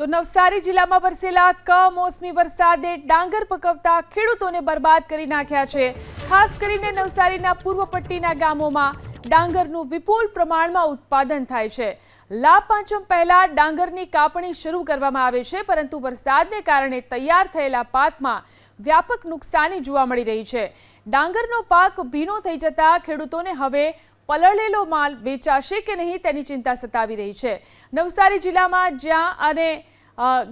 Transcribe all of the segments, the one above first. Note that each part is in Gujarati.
તો નવસારી જિલ્લામાં વરસેલા કમોસમી વરસાદે ડાંગર પકવતા ખેડૂતોને બરબાદ કરી નાખ્યા છે. ખાસ કરીને નવસારીના પૂર્વ પટ્ટીના ગામોમાં ડાંગરનું વિપુલ પ્રમાણમાં ઉત્પાદન થાય છે. લાભ પાંચમ પહેલા ડાંગરની કાપણી શરૂ કરવામાં આવે છે, પરંતુ વરસાદને કારણે તૈયાર થયેલા પાકમાં વ્યાપક નુકસાની જોવા મળી રહી છે. ડાંગરનો પાક ભીનો થઈ જતા ખેડૂતોને હવે પલળેલો માલ વેચાશે કે નહીં તેની ચિંતા સતાવી રહી છે. નવસારી જિલ્લામાં જ્યાં અને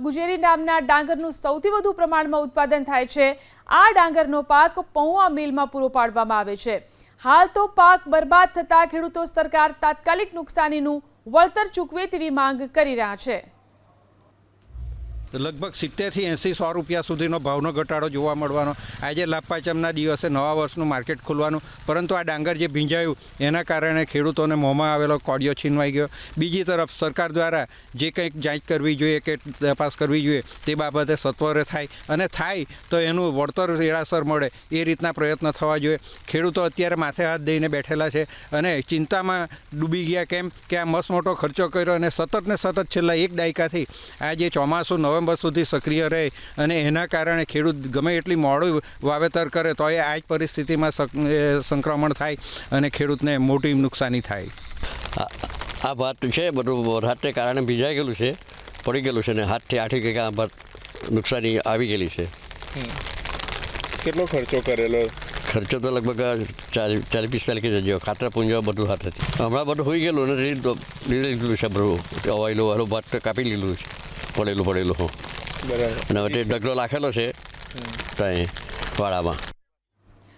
ગુજેરી નામના ડાંગરનું સૌથી વધુ પ્રમાણમાં ઉત્પાદન થાય છે, આ ડાંગરનો પાક પૌવા મિલમાં પૂરો પાડવામાં આવે છે. હાલ તો પાક બરબાદ થતાં ખેડૂતો સરકાર તાત્કાલિક નુકસાનીનું વળતર ચૂકવે તેવી માંગ કરી રહ્યા છે. લગભગ સિત્તેરથી એંસી સો રૂપિયા સુધીનો ભાવનો ઘટાડો જોવા મળવાનો. આજે લાભપાચમના દિવસે નવા વર્ષનું માર્કેટ ખુલવાનું. પરંતુ આ ડાંગર જે ભીંજાયું, એના કારણે ખેડૂતોને મોંમાં આવેલો કોડિયો છીનવાઈ ગયો. બીજી તરફ સરકાર દ્વારા જે કંઈક જાંચ કરવી જોઈએ કે તપાસ કરવી જોઈએ, તે બાબતે સત્વરે થાય. અને થાય તો એનું વળતર વેળાસર મળે, એ રીતના પ્રયત્ન થવા જોઈએ. ખેડૂતો અત્યારે માથે હાથ દઈને બેઠેલા છે અને ચિંતામાં ડૂબી ગયા. કેમ કે આ મસ્ત મોટો ખર્ચો કર્યો અને સતત ને સતત છેલ્લા એક દાયકાથી આ જે ચોમાસું નવેમ્બર સુધી સક્રિય રહે અને એના કારણે ખેડૂત ગમે એટલી મોડું વાવેતર કરે તો એ આ જ પરિસ્થિતિમાં સંક્રમણ થાય અને ખેડૂતને મોટી નુકસાની થાય. આ ભાત છે બધું વરસાદને કારણે ભીજાઈ ગયેલું છે પડી ગયેલું છે ને હાથથી આઠી કંઈક આ ભાત નુકસાની આવી ગયેલી છે. કેટલો ખર્ચો કરેલો? ખર્ચો તો લગભગ ચાલીસ ચાલીસ પિસ્તાલીસ કે જેવો ખાતર પૂંજવા બધું હાથે હમણાં બધું હોઈ ગયેલું ને લીધું લીધેલું છે બધું અવાયેલું વાળું ભાત તો કાપી લીધું છે. પડેલું પડેલું. હું બરાબર. અને હવે તે ઢગલો રાખેલો છે. ત્યાં વાડામાં.